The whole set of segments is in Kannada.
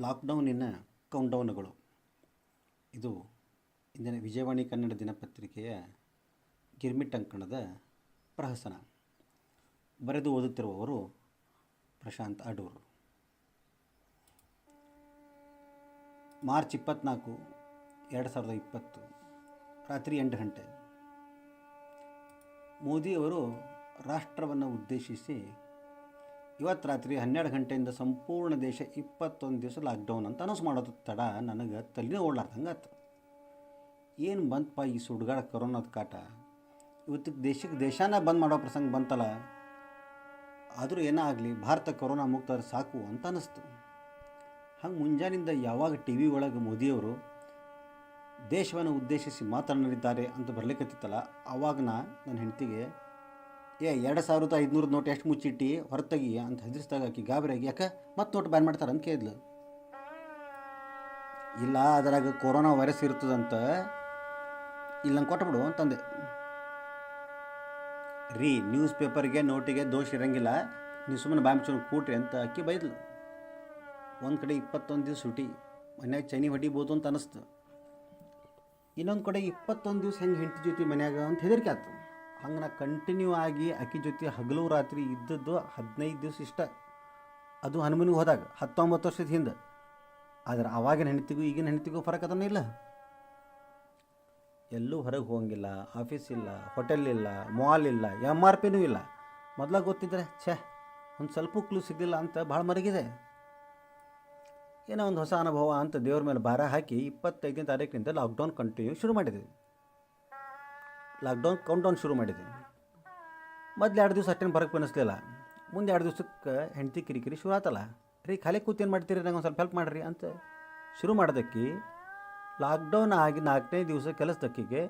ಲಾಕ್ಡೌನಿನ ಕೌಂಟೌನ್ಗಳು. ಇದು ಇಂದಿನ ವಿಜಯವಾಣಿ ಕನ್ನಡ ದಿನಪತ್ರಿಕೆಯ ಗಿರ್ಮಿಟ್ ಅಂಕಣದ ಪ್ರಹಸನ. ಬರೆದು ಓದುತ್ತಿರುವವರು ಪ್ರಶಾಂತ್ ಅಡೂರು. ಮಾರ್ಚ್ ಇಪ್ಪತ್ತ್ನಾಲ್ಕು ಎರಡು ಸಾವಿರದ ಇಪ್ಪತ್ತು, ರಾತ್ರಿ ಎಂಟು ಗಂಟೆ. ಮೋದಿಯವರು ರಾಷ್ಟ್ರವನ್ನು ಉದ್ದೇಶಿಸಿ ಇವತ್ತು ರಾತ್ರಿ ಹನ್ನೆರಡು ಗಂಟೆಯಿಂದ ಸಂಪೂರ್ಣ ದೇಶ ಇಪ್ಪತ್ತೊಂದು ದಿವಸ ಲಾಕ್ಡೌನ್ ಅಂತ ಅನೌನ್ಸ್ ಮಾಡೋದು ತಡ. ನನಗೆ ತಲೆನೇ ಓಡ್ಲಾರ್ದಂಗೆ ಆಯ್ತು ಏನು ಬಂತಪ್ಪ ಈ ಸುಡ್ಗಾಡ ಕೊರೋನಾದ ಕಾಟ? ಇವತ್ತಿಗೆ ದೇಶಕ್ಕೆ ದೇಶನ ಬಂದ್ ಮಾಡೋ ಪ್ರಸಂಗ ಬಂತಲ್ಲ. ಆದರೂ ಏನೇ ಆಗಲಿ, ಭಾರತ ಕೊರೋನಾ ಮುಕ್ತ ಸಾಕು ಅಂತ ಅನ್ನಿಸ್ತು. ಹಂಗೆ ಮುಂಜಾನಿಂದ ಯಾವಾಗ ಟಿ ವಿ ಒಳಗೆ ಮೋದಿಯವರು ದೇಶವನ್ನು ಉದ್ದೇಶಿಸಿ ಮಾತನಾಡಿದ್ದಾರೆ ಅಂತ ಬರಲಿಕ್ಕತ್ತಿತ್ತಲ್ಲ ಆವಾಗ ನಾ ನನ್ನ ಹೆಂಡತಿಗೆ ಏ, ಎರಡು ಸಾವಿರದ ಐದುನೂರು ನೋಟ್ ಎಷ್ಟು ಮುಚ್ಚಿಟ್ಟಿ? ಹೊರತಗಿ ಅಂತ ಹೆದರಿಸಿದಾಗ ಆಕಿ ಗಾಬರಿಯಾಗಿ, ಯಾಕೆ? ಮತ್ತೆ ನೋಟ್ ಬ್ಯಾನ್ ಮಾಡ್ತಾರೆ ಅಂತ ಕೇಳಿದ್ಲು ಇಲ್ಲ, ಅದರಾಗ ಕೊರೋನಾ ವೈರಸ್ ಇರ್ತದಂತ ಇಲ್ಲ ನಂಗೆ ಕೊಟ್ಬಿಡು ಅಂತಂದೆ. ರೀ, ನ್ಯೂಸ್ ಪೇಪರ್ಗೆ ನೋಟಿಗೆ ದೋಷ ಇರಂಗಿಲ್ಲ. ನೀವು ಸುಮ್ಮನೆ ಬಾಂಬ್ ಕೂಟ್ರಿ ಅಂತ ಅಕ್ಕಿ ಬೈದ್ಲು. ಒಂದು ಕಡೆ ಇಪ್ಪತ್ತೊಂದು ದಿವಸ ಸುಟಿ, ಮನ್ಯಾಗ ಚೈನಿ ಹೊಡಿಬೋದು ಅಂತ ಅನ್ನಿಸ್ತು ಇನ್ನೊಂದು ಕಡೆ ಇಪ್ಪತ್ತೊಂದು ದಿವಸ ಹೆಂಗೆ ಹೆಂಡತಿ ಜೊತೆ ಮನ್ಯಾಗ ಅಂತ ಹೆದರಿಕೆ ಆಯ್ತು ಹಂಗೆ ನಾ ಕಂಟಿನ್ಯೂ ಆಗಿ ಅಕ್ಕಿ ಜೊತೆ ಹಗಲು ರಾತ್ರಿ ಇದ್ದದ್ದು ಹದಿನೈದು ದಿವಸ ಇಷ್ಟ. ಅದು ಹನುಮನಿಗೆ ಹೋದಾಗ, ಹತ್ತೊಂಬತ್ತು ವರ್ಷದ ಹಿಂದೆ. ಆದ್ರೆ ಆವಾಗಿನ ಹೆಂಡತಿಗೂ, ಈಗಿನ ಹೆಂಡತಿಗೂ ಫರಕ್ ಅದನ್ನ ಇಲ್ಲ. ಎಲ್ಲೂ ಹೊರಗೆ ಹೋಗಂಗಿಲ್ಲ ಆಫೀಸ್ ಇಲ್ಲ ಹೋಟೆಲ್ ಇಲ್ಲ ಮಾಲ್ ಇಲ್ಲ ಎಂ ಆರ್ ಪಿನೂ ಇಲ್ಲ. ಮೊದಲ ಗೊತ್ತಿದ್ರೆ, ಛೇ, ಒಂದು ಸ್ವಲ್ಪ ಕ್ಲೂ ಸಿಗಲಿಲ್ಲ ಅಂತ ಭಾಳ ಮರಗಿದೆ. ಏನೋ ಒಂದು ಹೊಸ ಅನುಭವ ಅಂತ ದೇವ್ರ ಮೇಲೆ ಭಾರ ಹಾಕಿ ಇಪ್ಪತ್ತೈದನೇ ತಾರೀಕಿನಿಂದ ಲಾಕ್ಡೌನ್ ಕಂಟಿನ್ಯೂ ಶುರು ಮಾಡಿದ್ವಿ. ಲಾಕ್ಡೌನ್ ಕೌಂಟೌನ್ ಶುರು ಮಾಡಿದೆ ಮೊದಲು ಎರಡು ದಿವಸ ಅಷ್ಟೇನು ಬರಕ್ಕೆ ಬನ್ನಿಸ್ಲಿಲ್ಲ ಮುಂದೆ ಎರಡು ದಿವ್ಸಕ್ಕೆ ಹೆಂಡತಿ ಕಿರಿಕಿರಿ ಶುರು ಆತಲ್ಲ. ರೀ, ಖಾಲಿ ಕೂತೇನು ಮಾಡ್ತೀರಿ? ನಂಗೆ ಒಂದು ಸ್ವಲ್ಪ ಹೆಲ್ಪ್ ಮಾಡಿರಿ ಅಂತ ಶುರು ಮಾಡೋದಕ್ಕೆ ಲಾಕ್ಡೌನ್ ಆಗಿ ನಾಲ್ಕನೇ ದಿವಸ ಕೆಲಸದಕ್ಕಿಗೆ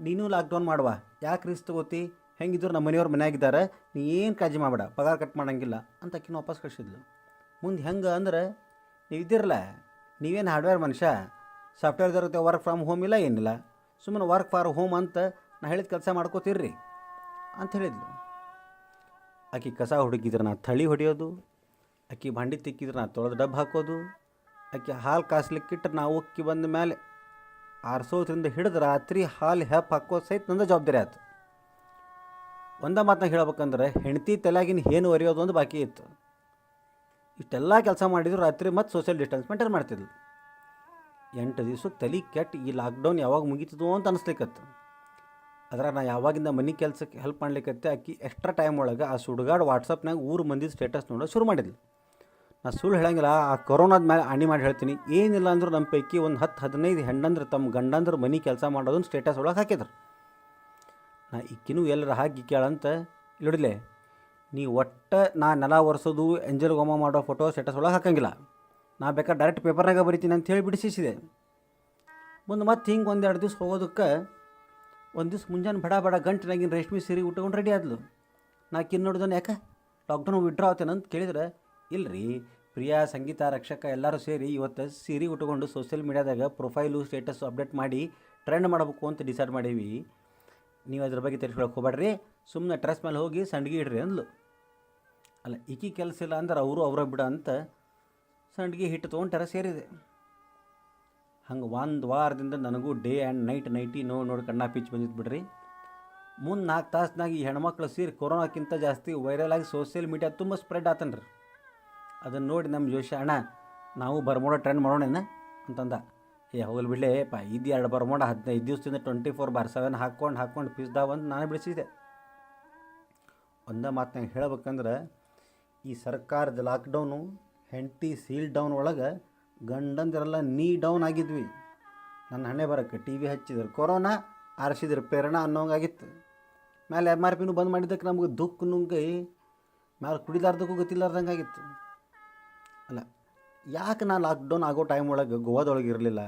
ನೀನು ಲಾಕ್ಡೌನ್ ಮಾಡುವ. ಯಾಕೆ ರೀಸ್ ತಗೋತಿ? ಹೆಂಗಿದ್ರು ನಮ್ಮ ಮನೆಯವ್ರು ಮನೆಯಾಗಿದ್ದಾರೆ. ನೀ ಏನು ಕಾಳಜಿ ಮಾಡಬೇಡ. ಪಗಾರ ಕಟ್ ಮಾಡಂಗಿಲ್ಲ ಅಂತ ಅಕ್ಕಿನ ವಾಪಸ್ ಕಳಿಸಿದ್ಲು. ಮುಂದೆ ಹೆಂಗೆ ಅಂದ್ರೆ, ನೀವು ಇದ್ದಿರಲ್ಲ, ನೀವೇನು ಹಾರ್ಡ್ವೇರ್ ಮನುಷ್ಯ ಸಾಫ್ಟ್ವೇರ್ದವ್ರ ವರ್ಕ್ ಫ್ರಮ್ ಹೋಮ್ ಇಲ್ಲ ಏನಿಲ್ಲ. ಸುಮ್ಮನೆ ವರ್ಕ್ ಫಾರ್ ಹೋಮ್ ಅಂತ ನಾ ಹೇಳಿದ ಕೆಲಸ ಮಾಡ್ಕೋತೀರ್ರಿ ಅಂತ ಹೇಳಿದ್ಲು. ಆಕಿ ಕಸ ಹುಡುಕಿದ್ರೆ ನಾ ತಳಿ ಹೊಡೆಯೋದು ಅಕ್ಕಿ ಭಾಂಡಿ ತಿಕ್ಕಿದ್ರೆ ನಾ ತೊಳೆದು ಡಬ್ಬ ಹಾಕೋದು, ಆಕೆ ಹಾಲು ಕಾಸ್ಲಿಕ್ಕಿಟ್ರೆ ನಾ ಉಕ್ಕಿ ಬಂದ ಮೇಲೆ ಆರಿಸೋದ್ರಿಂದ ಹಿಡಿದು ರಾತ್ರಿ ಹಾಲು ಹೆಪ್ ಹಾಕೋ ಸಹಿತ ನಂದು ಜವಾಬ್ದಾರಿ ಆಯ್ತು ಒಂದ ಮಾತನ್ನ ಹೇಳ್ಬೇಕಂದ್ರೆ ಹೆಂಡತಿ ತಲೆಯಾಗಿನ ಏನು ಒರೆಯೋದು ಒಂದು ಬಾಕಿ ಇತ್ತು. ಇಷ್ಟೆಲ್ಲ ಕೆಲಸ ಮಾಡಿದ್ರು ರಾತ್ರಿ ಮತ್ತು ಸೋಷಿಯಲ್ ಡಿಸ್ಟೆನ್ಸ್ ಮೇಂಟೈನ್ ಮಾಡ್ತಿದ್ಲು. ಎಂಟು ದಿವಸ ತಲೆ ಕೆಟ್ಟು ಈ ಲಾಕ್ಡೌನ್ ಯಾವಾಗ ಮುಗೀತದೋ ಅಂತ ಅನಿಸ್ಲಿಕ್ಕತ್ತು ಅದ್ರ ನಾ ಯಾವಾಗಿಂದ ಮನೆ ಕೆಲಸಕ್ಕೆ ಹೆಲ್ಪ್ ಮಾಡ್ಲಿಕ್ಕತ್ತೆ ಆಕಿ ಎಕ್ಸ್ಟ್ರಾ ಟೈಮ್ ಒಳಗೆ ಆ ಸುಡುಗಾಡು ವಾಟ್ಸಪ್ನಾಗ ಊರು ಮಂದಿ ಸ್ಟೇಟಸ್ ನೋಡೋ ಶುರು ಮಾಡಿದ್ಲು. ನಾ ಸುಳ್ಳು ಹೇಳಂಗಿಲ್ಲ, ಆ ಕೊರೋನಾದ ಮೇಲೆ ಅಣಿ ಮಾಡಿ ಹೇಳ್ತೀನಿ. ಏನಿಲ್ಲ ಅಂದ್ರೆ ನಮ್ಮ ಪೈಕಿ ಒಂದು ಹತ್ತು ಹದಿನೈದು ಹೆಣ್ಣಂದ್ರೆ ತಮ್ಮ ಗಂಡಂದ್ರೆ ಮನೆ ಕೆಲಸ ಮಾಡೋದೊಂದು ಸ್ಟೇಟಸ್ ಒಳಗೆ ಹಾಕಿದ್ರು. ನಾ ಇಕ್ಕಿನೂ ಎಲ್ಲರ ಹಾಕಿ ಕೇಳಂತ, ಇಲ್ಲಿಡ್ಲೆ, ನೀ ಒಟ್ಟು ನಾ ನೆಲ ಒರೆಸೋದು ಎಂಜಲ್ ಗೊಮ್ಮ ಮಾಡೋ ಫೋಟೋ ಸ್ಟೇಟಸ್ ಒಳಗೆ ಹಾಕಂಗಿಲ್ಲ. ನಾ ಬೇಕಾದ್ರೆ ಡೈರೆಕ್ಟ್ ಪೇಪರ್ನಾಗ ಬರಿತೀನಿ ಅಂತ ಹೇಳಿ ಬಿಡಿಸಿಸಿದೆ. ಮುಂದೆ ಮತ್ತೆ ಹಿಂಗೆ ಒಂದೆರಡು ದಿವ್ಸ ಹೋಗೋದಕ್ಕೆ ಒಂದು ದಿವ್ಸ ಮುಂಜಾನೆ ಬಡ ಬಡ ಗಂಟಿನಾಗಿನ ರೇಷ್ಮೆ ಸೀರೆ ಉಟ್ಕೊಂಡು ರೆಡಿ ಆದ್ಲು. ನಾ ಕಿನ್ ನೋಡಿದನು ಯಾಕೆ? ಲಾಕ್ಡೌನ್ ವಿಡ್ರಾ ಅಂತ ಕೇಳಿದ್ರೆ. ಇಲ್ರಿ, ಪ್ರಿಯಾ, ಸಂಗೀತ, ರಕ್ಷಕ ಎಲ್ಲರೂ ಸೇರಿ ಇವತ್ತು ಸೀರೆ ಉಟ್ಕೊಂಡು ಸೋಷಿಯಲ್ ಮೀಡ್ಯಾದಾಗ ಪ್ರೊಫೈಲು ಸ್ಟೇಟಸ್ ಅಪ್ಡೇಟ್ ಮಾಡಿ ಟ್ರೆಂಡ್ ಮಾಡಬೇಕು ಅಂತ ಡಿಸೈಡ್ ಮಾಡೀವಿ. ನೀವು ಅದ್ರ ಬಗ್ಗೆ ತಿರ್ಸ್ಕೊಳಕ್ಕೆ ಹೋಗ್ಬೇಡ್ರಿ ಸುಮ್ಮನೆ ಟ್ರೆಸ್ ಮೇಲೆ ಹೋಗಿ ಸಂಡ್ಗಿ ಇಡ್ರಿ ಅಂದ್ಲು. ಅಲ್ಲ, ಈಕಿ ಕೆಲಸ ಇಲ್ಲ ಅಂದ್ರೆ ಅವರು ಅವರ ಬಿಡ ಅಂತ ಸಂಡ್ಗಿ ಹಿಟ್ಟು ತೊಗೊಂಡು ಸೇರಿದೆ. ಹಂಗೆ ಒಂದು ವಾರದಿಂದ ನನಗೂ ಡೇ ಆ್ಯಂಡ್ ನೈಟ್ ನೈಟಿ ನೋ ನೋಡಿ ಕಣ್ಣ ಪಿಚ್ ಬಂದಿತ್ತು ಬಿಡ್ರಿ. ಮುಂದೆ ನಾಲ್ಕು ತಾಸ್ನಾಗ ಈ ಹೆಣ್ಮಕ್ಳು ಸೇರಿ ಕೊರೋನಾಕ್ಕಿಂತ ಜಾಸ್ತಿ ವೈರಲ್ ಆಗಿ ಸೋಷಿಯಲ್ ಮೀಡಿಯಾ ತುಂಬ ಸ್ಪ್ರೆಡ್ ಆತನ್ರಿ. ಅದನ್ನು ನೋಡಿ ನಮ್ಮ ಜೋಶಿ, ಅಣ್ಣ, ನಾವು ಬರ್ಮೋಡ ಟ್ರೆಂಡ್ ಮಾಡೋಣ ಅಂತಂದ. ಏ ಹೋಗಲಿ ಬಿಡಲೇ, ಪಾ, ಇದು ಎರಡು ಬರ್ಮೋಡ ಹದಿನೈದು ದಿವಸದಿಂದ ಟ್ವೆಂಟಿ ಫೋರ್ ಬಾರ್ ಸೆವೆನ್ ಹಾಕ್ಕೊಂಡು ಹಾಕ್ಕೊಂಡು ಪಿಸ್ದಾವ ಅಂತ ನಾನು ಬಿಡಿಸಿದೆ. ಒಂದೇ ಮಾತನಾಗ ಹೇಳ್ಬೇಕಂದ್ರೆ, ಈ ಸರ್ಕಾರದ ಲಾಕ್ಡೌನು ಹೆಂಡತಿ ಸೀಲ್ ಡೌನ್ ಒಳಗೆ ಗಂಡಂದಿರೆಲ್ಲ ನೀ ಡೌನ್ ಆಗಿದ್ವಿ. ನನ್ನ ಹಣೆ ಬರೋಕ್ಕೆ ಟಿ ವಿ ಹಚ್ಚಿದ್ರು. ಕೊರೋನಾ ಆರಿಸಿದ್ರು, ಪ್ರೇರಣಾ ಅನ್ನೋಂಗಾಗಿತ್ತು. ಮೇಲೆ ಎಂ ಆರ್ ಪಿನೂ ಬಂದ್ ಮಾಡಿದ್ದಕ್ಕೆ ನಮಗೆ ದುಃಖ ನುಂಗಿ ಮ್ಯಾಲೆ ಕುಡಿಲಾರ್ದಕ್ಕೂ ಗೊತ್ತಿಲ್ಲಾರ್ದಂಗೆ ಆಗಿತ್ತು ಅಲ್ಲ, ಯಾಕೆ ನಾನು ಲಾಕ್ಡೌನ್ ಆಗೋ ಟೈಮ್ ಒಳಗೆ ಗೋವಾದೊಳಗೆ ಇರಲಿಲ್ಲ?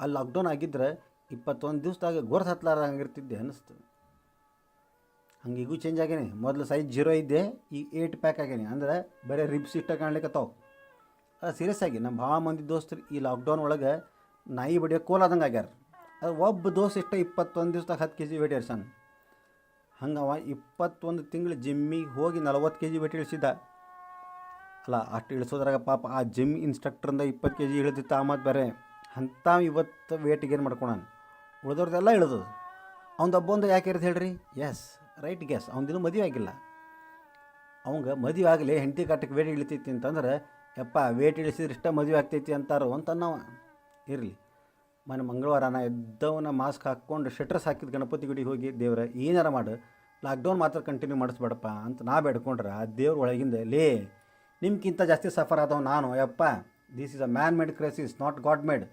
ಅಲ್ಲಿ ಲಾಕ್ಡೌನ್ ಆಗಿದ್ರೆ ಇಪ್ಪತ್ತೊಂದು ದಿವ್ಸದಾಗ ಗೋರ್ಸ್ ಹತ್ಲಾರ್ದಂಗೆ ಇರ್ತಿದ್ದೆ ಅನ್ನಿಸ್ತು. ಹಂಗೆ ಈಗೂ ಚೇಂಜ್ ಆಗೇನಿ. ಮೊದಲು ಸೈಜ್ ಜೀರೋ ಇದ್ದೆ, ಈಗ ಏಯ್ಟ್ ಪ್ಯಾಕ್ ಆಗೇನಿ. ಅಂದ್ರೆ ಬರೀ ರಿಬ್ಸ್ ಇಷ್ಟ ಕಾಣ್ಲಿಕ್ಕತ್ತಾವ ಅದು ಸೀರಿಯಸ್ ಆಗಿ. ನಮ್ಮ ಭಾಳ ಮಂದಿ ದೋಸ್ತರು ಈ ಲಾಕ್ಡೌನ್ ಒಳಗೆ ನಾಯಿ ಬಡಿಯೋ ಕೋಲಾದಂಗೆ ಆಗ್ಯಾರ. ಅದು ಒಬ್ಬ ದೋಸ್ತ ಇಷ್ಟ ಇಪ್ಪತ್ತೊಂದು ದಿವ್ಸದಾಗ ಹತ್ತು ಕೆ ಜಿ ವೇಟ್ ಇಳಿಸಾನ ಹಂಗವ ಇಪ್ಪತ್ತೊಂದು ತಿಂಗಳು ಜಿಮ್ಮಿಗೆ ಹೋಗಿ ನಲವತ್ತು ಕೆ ಜಿ ವೇಟ್ ಇಳಿಸಿದ್ದ ಅಲ್ಲ, ಅಷ್ಟು ಇಳಿಸೋದ್ರಾಗ ಪಾಪ ಆ ಜಿಮ್ ಇನ್ಸ್ಟ್ರಕ್ಟ್ರಿಂದ ಇಪ್ಪತ್ತು ಕೆ ಜಿ ಇಳಿದಿತ್ತು ಆ ಮತ್ತು ಬೇರೆ. ಅಂಥ ಇವತ್ತು ವೇಟಿಗೆ ಏನು ಮಾಡ್ಕೊಳಾನ? ಉಳಿದವ್ರದ್ದೆಲ್ಲ ಇಳಿದದು. ಅವ್ನದೊಬ್ಬೊಂದು ಯಾಕೆ ಇರೋದು ಹೇಳ್ರಿ? ಎಸ್ ರೈಟ್ ಗ್ಯಾಸ್ ದಿನ ಮದುವೆ ಆಗಿಲ್ಲ. ಅವಂಗೆ ಮದುವೆ ಆಗಲಿ ಹೆಂಡತಿ ಕಾಟಕ್ಕೆ ವೇಟ್ ಇಳಿತೈತಿ ಅಂತಂದ್ರೆ ಯಪ್ಪ ವೇಟ್ ಇಳಿಸಿದ್ರೆ ಇಷ್ಟ ಮದುವೆ ಆಗ್ತೈತಿ ಅಂತಾರೋ ಅಂತ ನಾವು ಇರಲಿ. ಮನೆ ಮಂಗಳವಾರ ನಾ ಎದ್ದವನ ಮಾಸ್ಕ್ ಹಾಕ್ಕೊಂಡು ಶೆಟ್ರಸ್ ಹಾಕಿದ ಗಣಪತಿ ಗುಡಿಗೆ ಹೋಗಿ, ದೇವ್ರ ಏನಾರ ಮಾಡು ಲಾಕ್ಡೌನ್ ಮಾತ್ರ ಕಂಟಿನ್ಯೂ ಮಾಡಿಸ್ಬೇಡಪ್ಪ ಅಂತ ನಾ ಬೇಡ್ಕೊಂಡ್ರೆ, ಆ ದೇವ್ರ ಒಳಗಿಂದ, ಲೇ ನಿಮ್ಗಿಂತ ಜಾಸ್ತಿ ಸಫರ್ ಆದವ ನಾನು, ಯಪ್ಪ this is a man made crisis not God made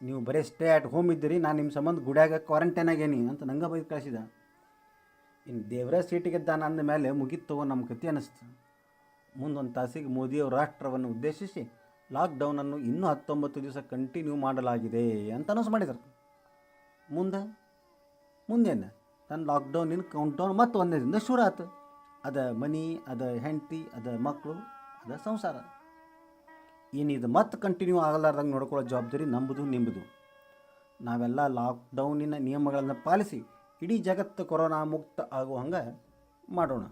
ನೀವು ಬರೀ ಸ್ಟೇ ಅಟ್ ಹೋಮ್ ಇದ್ದೀರಿ, ನಾನು ನಿಮ್ಮ ಸಂಬಂಧ ಗುಡ್ಯಾಗ ಕ್ವಾರಂಟೈನ್ ಆಗೇನಿ ಅಂತ ನಂಗೆ ಬೈದು ಕಳಿಸಿದ. ಇನ್ನು ದೇವರ ಸೀಟಿಗೆದ್ದಾನ ಅಂದ ಮೇಲೆ ಮುಗೀತು ನಮ್ಮ ಕತಿ ಅನ್ನಿಸ್ತು ಮುಂದೊಂದು ತಾಸಿಗೆ ಮೋದಿಯವರು ರಾಷ್ಟ್ರವನ್ನು ಉದ್ದೇಶಿಸಿ ಲಾಕ್ಡೌನನ್ನು ಇನ್ನೂ ಹತ್ತೊಂಬತ್ತು ದಿವಸ ಕಂಟಿನ್ಯೂ ಮಾಡಲಾಗಿದೆ ಅಂತ ಅನೌನ್ಸ್ ಮಾಡಿದರು. ಮುಂದೆ? ಮುಂದೇನು? ನನ್ನ ಲಾಕ್ಡೌನಿನ ಕೌಂಟ್ಡೌನ್ ಮತ್ತು ಒಂದರಿಂದ ಶುರು ಆಯ್ತು ಅದ ಮನಿ, ಅದ ಹೆಂಡತಿ, ಅದ ಮಕ್ಕಳು ಅದ ಸಂಸಾರ. ಏನಿದು ಮತ್ತೆ ಕಂಟಿನ್ಯೂ ಆಗಲಾರ್ದಂಗೆ ನೋಡ್ಕೊಳ್ಳೋ ಜವಾಬ್ದಾರಿ ನಂಬುದು ನಿಂಬುದು. ನಾವೆಲ್ಲ ಲಾಕ್ಡೌನಿನ ನಿಯಮಗಳನ್ನು ಪಾಲಿಸಿ ಇಡೀ ಜಗತ್ತು ಕೊರೋನಾ ಮುಕ್ತ ಆಗೋ ಹಂಗೆ ಮಾಡೋಣ.